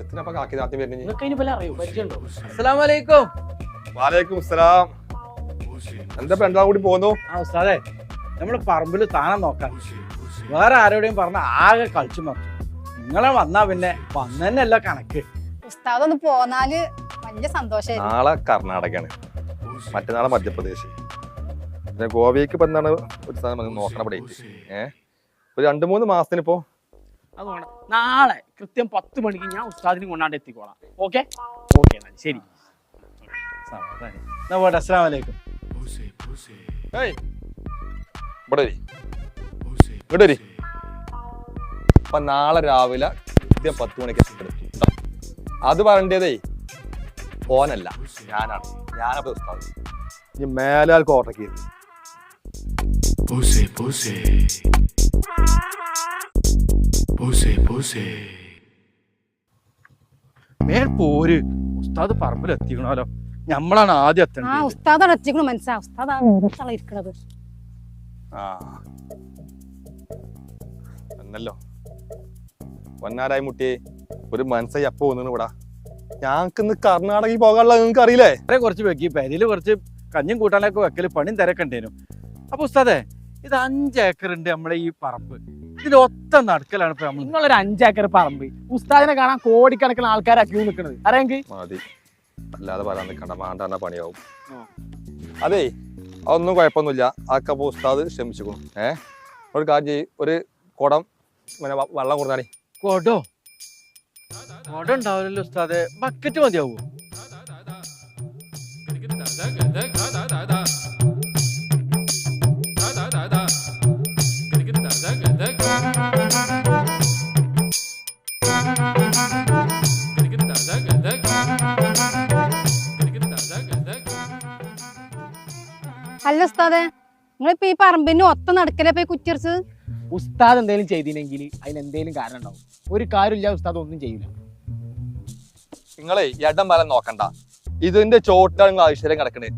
എത്തിനപ്പ കാക്കി താത്തി വരുന്നത് അറിയോ പരിചയമുണ്ടോ? അസ്സലാമലൈക്കും. വാലേക്കും സലാം എന്താ ഇപ്പൊ രണ്ടാം കൂടി ആ ഉസ്താദേ നമ്മൾ പറമ്പിൽ താനം നോക്കാം. വേറെ ആരോടെയും പറഞ്ഞ ആകെ കളിച്ചു മറിച്ചു നിങ്ങളെ വന്നാ പിന്നെ വന്നതന്നെയല്ല കണക്ക്. ഉസ്താദ് ഒന്ന് പോന്നാൽ വലിയ സന്തോഷായിരുന്നു. നാളെ കർണാടകയാണ്. മറ്റന്നാളെ മധ്യപ്രദേശ്. പിന്നെ ഗോവയ്ക്ക് ഇപ്പൊ എന്താണ് ഒരു സാധനം നോക്കണം ഡേറ്റ് ഏഹ് ഒരു രണ്ട് മൂന്ന് മാസത്തിന് ഇപ്പോ അതുകൊണ്ട് നാളെ കൃത്യം പത്ത് മണിക്ക് ഞാൻ ഉസ്താദിനെ കൊണ്ടാണ്ട് എത്തിക്കോളാം. ഓക്കെ? ഓക്കെ എന്നാൽ ശരി. പോട്ടെ അപ്പൊ നാളെ രാവിലെ കൃത്യം പത്ത് മണിക്ക് എത്തും ട്ടോ. അത് പറയേണ്ടതേ ഓനല്ല. ഞാനാണ്. ഞാനപ്പോ ഉസ്താദ്. ഇനി മേലാൽ കോട്ടയ്ക്ക് Pose, pose. Pose, പോസേ. മേൽ പോര്. ഉസ്താദ് പറമ്പിൽ എത്തിക്കണല്ലോ ഞമ്മളാണ് ആദ്യം ആ എത്തേണ്ടത്. ഉസ്താദ് അവിടെ എത്തിക്കണു മനസ്സിലാ ഉസ്താദ് ആ മുഖത്തള ഇരിക്കണത്. ആ. എന്നല്ലോ? പൊന്നാരായി മുട്ടിയെ ഒരു മനസ്സായി അപ്പൊ വന്നു ഇവിടെ. ഇന്ന് കർണാടകയിൽ പോകാനുള്ള നിങ്ങൾക്ക് അറിയില്ലേ? കുറച്ച് വെക്കി പെരിയിൽ കുറച്ച് കഞ്ഞും കൂട്ടാനൊക്കെ വെക്കൽ പണിയും തിരക്കണ്ടേനു അപ്പൊ ഉസ്താദേ ഇത് അഞ്ച് ഏക്കർ ഉണ്ട് നമ്മളെ ഈ പറമ്പ്. ഇതിൽ ഒത്ത നടക്കലാണ് ഇപ്പൊ നമ്മൾ നിങ്ങളൊരു അഞ്ചേക്കർ പറമ്പ്. ഉസ്താദിനെ കാണാൻ കോടിക്കണക്കിന് ആൾക്കാരാ ക്യൂ നിൽക്കുന്നത് അറിയാമെങ്കിൽ മതി. അല്ലാതെ പറയാൻ നിൽക്കണ്ട മാണ്ടാന്ന പണിയാവും. അതെ അതേ അതൊന്നും കുഴപ്പമൊന്നുമില്ല. ആക്കപ്പോ ഉസ്താദ് ക്ഷമിച്ചിരിക്കണം ഏ? ഒരു കാര്യം ചെയ്യ്. ഒരു കുടം പിന്നെ വ- വെള്ളം കൊടുത്താണി കൊടോ? കൊട ഉണ്ടാവില്ലല്ലോ ഉസ്താദെ. ബക്കറ്റ് മതിയാവോ? അല്ല ഉസ്താദെ നിങ്ങളിപ്പോ ഈ പറമ്പിന് ഒത്ത നടക്കലേ പോയി കുറ്റിയറിച്ചത്? ഉസ്താദ് എന്തെങ്കിലും ചെയ്തില്ലെങ്കിൽ അതിന് എന്തെങ്കിലും കാരണം ഉണ്ടാവും. ഒരു കാര്യമില്ല ഉസ്താദ് ഒന്നും ചെയ്യില്ല നിങ്ങളെ ഇടം വല നോക്കണ്ട. ഇതിന്റെ ചോട്ടാണ് ആവശ്യം കിടക്കണേ.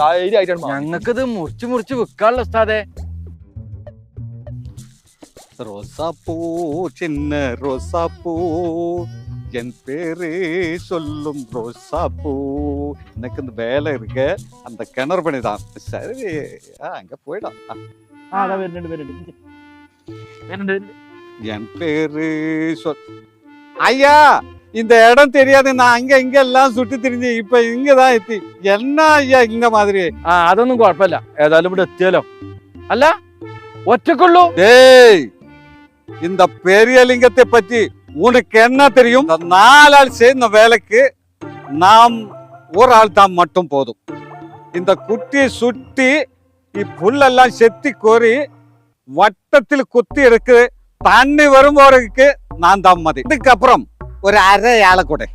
ധൈര്യമായിട്ടാണ് ഞങ്ങൾക്കിത് മുറിച്ച് മുറിച്ച് വിൽക്കാനുള്ള ഉസ്താദെ. റോസാപ്പൂ ചിന്ന റോസാപ്പൂ. என் பேரு சொல்லும் ரோசாப்பூ எனக்கு இந்த வேலை இருக்கு அந்த கிணறு பணி தான் சரி ஆ, அங்க போயிடும் ஆ, ആ അതാ വരുന്നുണ്ട് വരുന്നുണ്ട് വരുന്നുണ്ട് വരുന്നുണ്ട്. என் பேரு சொல் ஐயா இந்த இடம் தெரியாது நான் அங்க இங்க எல்லாம் சுத்தி திரிஞ்சு இப்ப இங்கதான் எத்தி என்ன ஐயா இந்த மாதிரி ആ അതൊന്നും കുഴപ്പമില്ല ഏതായാലും ഇവിടെ എത്തിയാലോ അല്ല ഒറ്റക്കുള്ളൂ டேய் இந்த பெரிய லிங்கத்தை பத்தி உனக்கு என்ன தெரியும்? நாலு ஆள் சேர்ந்த வேலைக்கு நாம் ஒரு ஆள் தான் மட்டும் போதும். இந்த குட்டியை சுட்டி புல்லெல்லாம் செத்தி கோரி வட்டத்தில் குத்தி எடுக்கு தண்ணி வரும்போறதுக்கு நான் தான் மதி. இதுக்கப்புறம் ஒரு அரை ஏழை கொடை.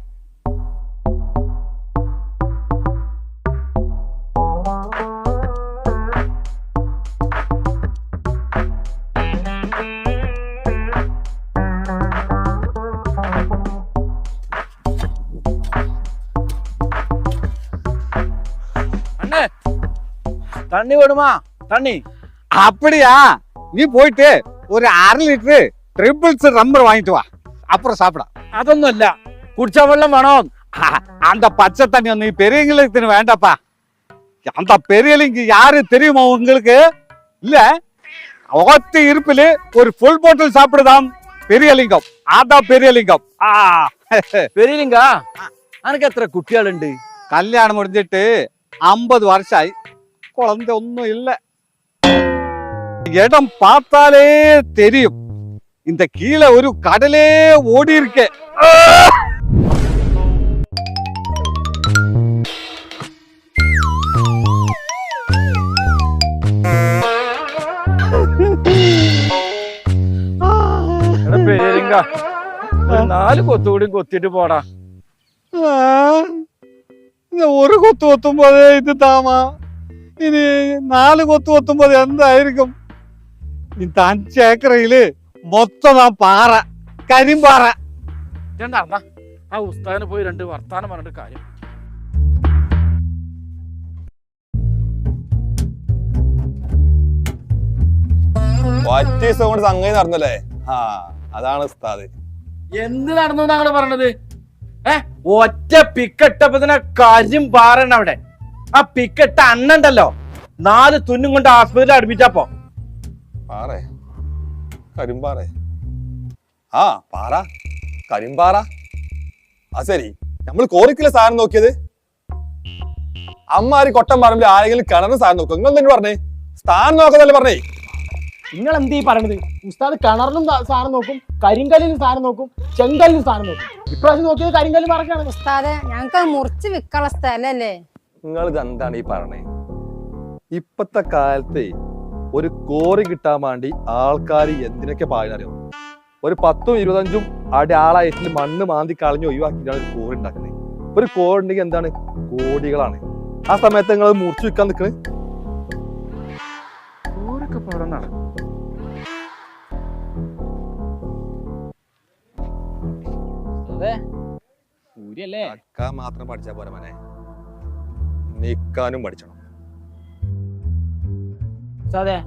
തണ്ണി വേണുമാ തണ്ണി அப்படியா நீ போயிட்டு ஒரு அரை லிட்டரு ட்ரிபிள்ஸ் ரம்பர் வாங்கிட்டு வா அப்புறம் சாப்பிட അതൊന്നുമല്ല കുടിച്ച വെള്ളം വേണോ ஆ, அந்த பச்சை தண்ணி வந்து பெரியவங்களுக்கு வேண்டாப்பா அந்த பெரியலிங்க யாரு தெரியுமா உங்களுக்கு இல்ல ஒத்த இருப்பில் ஒரு ஃபுல் பாட்டில் சாப்பிடுதாம் பெரியலிங்கம் அதான் பெரியலிங்கம் ஆ പെരിലിങ്ക അനക്ക് എത്ര കുട്ടികളുണ്ട് கல்யாணம் முடிஞ்சிட்டு ஐம்பது வருஷம் ஆயி குழந்தை ஒன்றும் இல்ல இடம் பார்த்தாலே தெரியும் இந்த கீழே ஒரு கடலே ஓடி இருக்கு എടാ പെരിലിങ്ക ഒരു നാല് കൊത്തുകൂടി കൊത്തിട്ട് പോടാ ஆ, இந்த ஒரு கொத்து ஒத்தும் ഇനി നാല് കൊത്തു കൊത്തുമ്പോ എന്തായിരിക്കും? ഇത് അഞ്ച് ഏക്കറയിൽ മൊത്തം ആ പാറ കരിമ്പാറ. രണ്ടാ ആ ഉസ്താദിന് പോയി രണ്ട് വർത്താനം പറഞ്ഞിട്ട് കാര്യം. പറ്റിയ കൊണ്ട് സംഗതി നടന്നല്ലേ? ആ അതാണ് ഉസ്താദ്. എന്ത് നടന്നു എന്നാണ് പറഞ്ഞത്? ഏ? ഒറ്റ പിക്കട്ടപ്പത്തിനെ കാര്യം അവിടെ. ആ പിക്കട്ട അണ്ണണ്ടല്ലോ. നാല് തുന്നും കൊണ്ട് ആസ്പത്രിയിൽ അടുപ്പിച്ചപ്പോ പാറേ. കരിമ്പാറേ. ആ പാറ. കരിമ്പാറ. ആ ശരി. നമ്മൾ കോറിക്കില്ല സാധനം നോക്കിയത്? അമ്മാര് കൊട്ടം പറമ്പിൽ ആരെങ്കിലും കിണറിന് സാധനം നോക്കും നിങ്ങൾ തന്നെ പറഞ്ഞേ? സ്ഥാനം നോക്കുന്നല്ലേ പറഞ്ഞേ? നിങ്ങൾ എന്ത് ഈ പറയണത്? ഉസ്താദ് കിണറിലും സാ- സാധനം നോക്കും കരിങ്കല്ലിലും സാധനം നോക്കും ചെങ്കല്ലിലും സാധനം നോക്കും. ഇപ്രാവശ്യം നോക്കിയത് കരിങ്കല്ല് മറക്കാണ്. ഉസ്താദെ ഞങ്ങക്ക് അത് മുറിച്ച് വിൽക്കാനുള്ള സ്ഥലല്ലേ? നിങ്ങൾ ഇത് എന്താണ് ഈ പറഞ്ഞേ? ഇപ്പത്തെ കാലത്ത് ഒരു കോറി കിട്ടാൻ വേണ്ടി ആൾക്കാർ എന്തിനൊക്കെ പാടിനറിയോ ഒരു പത്തും ഇരുപത്തഞ്ചും അടി ആളായിട്ട് മണ്ണ് മാന്തി കളഞ്ഞ് ഒഴിവാക്കിയിട്ടാണ് ഒരു കോറി ഉണ്ടാക്കുന്നത് ഒരു കോറി ഉണ്ടെങ്കിൽ എന്താണ്? കോടികളാണ്. ആ സമയത്ത് നിങ്ങൾ മുറിച്ചു വെക്കാൻ ഊരിയല്ലേ നിൽക്കാൻ മാത്രം പഠിച്ചാൽ പോരാ മനെ. നിൽക്കാനും പഠിച്ചണം. അതെ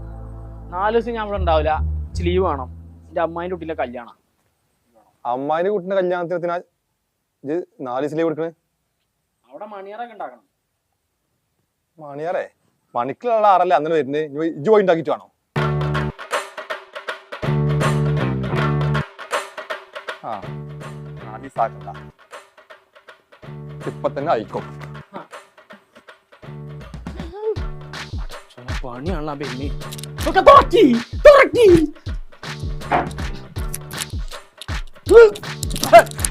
നാല് ദിവസം ഞാൻ ഇവിടെ ഉണ്ടാവില്ല. ലീവ് വേണം. എന്റെ അമ്മായിന്റെ കുട്ടിയിലെ കല്യാണം. അമ്മായിന്റെ കുട്ടിന്റെ കല്യാണത്തിന് ഇത് നാല് ദിവസം ലീവ് കൊടുക്കണേ അവിടെ മണിയറൊക്കെ ഉണ്ടാക്കണം. മണിയറേ? മണിക്കുള്ള ആറല്ലേ അന്നേരം വരുന്നത്? ഇജ്ജ് പോയി ഉണ്ടാക്കിയിട്ട് വേണോ? ആ ഇപ്പൊ തന്നെ അയക്കും പണിയാണല്ലോ പെണ്ണി ഒക്കെ തുറക്കി തുറക്കി.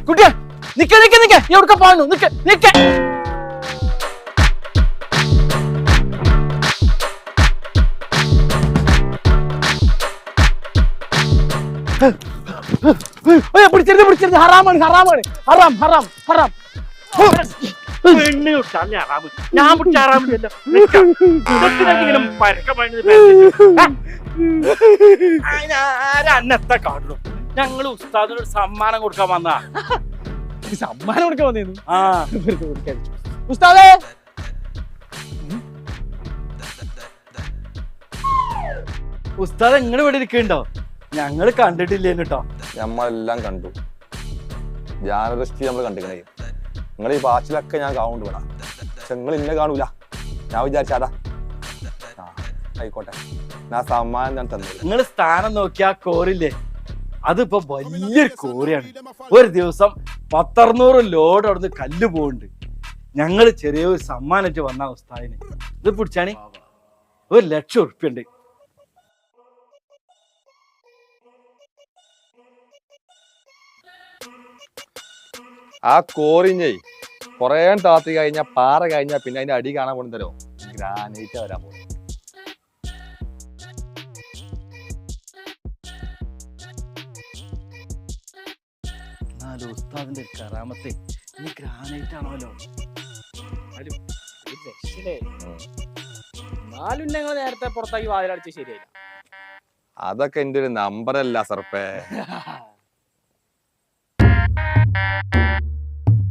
കുട്ടിയെ നിക്ക നിക്ക നിക്ക. എവിടെ പോകണു നിക്ക നിക്ക. പിടിച്ചിരുന്ന് പിടിച്ചിരുന്ന് ഹറാമാണ് ഹറാമാണ്. ഹറാം ഹറാം ഹറാം. ഞാൻ ഞങ്ങൾ ഉസ്താദിനൊരു സമ്മാനം കൊടുക്കാൻ വന്നാ സമ്മാനം കൊടുക്കാൻ വന്നിരുന്നു ആ ഉസ്താദേ ഉസ്താദ് എങ്ങനെ ഇവിടെ ഇരിക്കണ്ടോ ഞങ്ങൾ കണ്ടിട്ടില്ലേന്ന് കേട്ടോ നമ്മളെല്ലാം കണ്ടു. ജാനദൃഷ്ടി നമ്മൾ കണ്ടിക്കണേ നിങ്ങൾ ഈ വാച്ചിലൊക്കെ ഞാൻ കാണുന്നുണ്ട് വേണം പക്ഷെ നിങ്ങൾ ഇന്നെ കാണൂല. ഞാൻ വിചാരിച്ചാടാ ആ ആയിക്കോട്ടെ. ഞാൻ സമ്മാനം ഞാൻ തന്നെ നിങ്ങൾ സ്ഥാനം നോക്കിയാ കോറില്ലേ? അതിപ്പോ വലിയൊരു കോറിയാണ്. ഒരു ദിവസം പത്തറുന്നൂറ് ലോഡ് അവിടുന്ന് കല്ല് പോകുന്നുണ്ട് ഞങ്ങൾ ചെറിയൊരു സമ്മാനിട്ട് വന്ന ഉസ്താദിന്. ഇത് പിടിച്ചാണി? ഒരു ലക്ഷം ഉറുപ്പ്യുണ്ട്. ആ കോറിഞ്ഞേ കൊറേ താത്തി കഴിഞ്ഞ പാറ കഴിഞ്ഞ പിന്നെ അതിന്റെ അടി കാണാൻ കൊണ്ടുതരോ ഗ്രാനൈറ്റ് വരാൻ പോകും ഉസ്താദിന്റെ കറാമത്തെ ഇനി ഗ്രാനൈറ്റ് ആണല്ലോ എന്നാലും നേരത്തെ പുറത്താക്കി വാതിലടിച്ച് ശരിയായി. അതൊക്കെ എന്റെ ഒരു നമ്പറല്ല സർപ്പേ.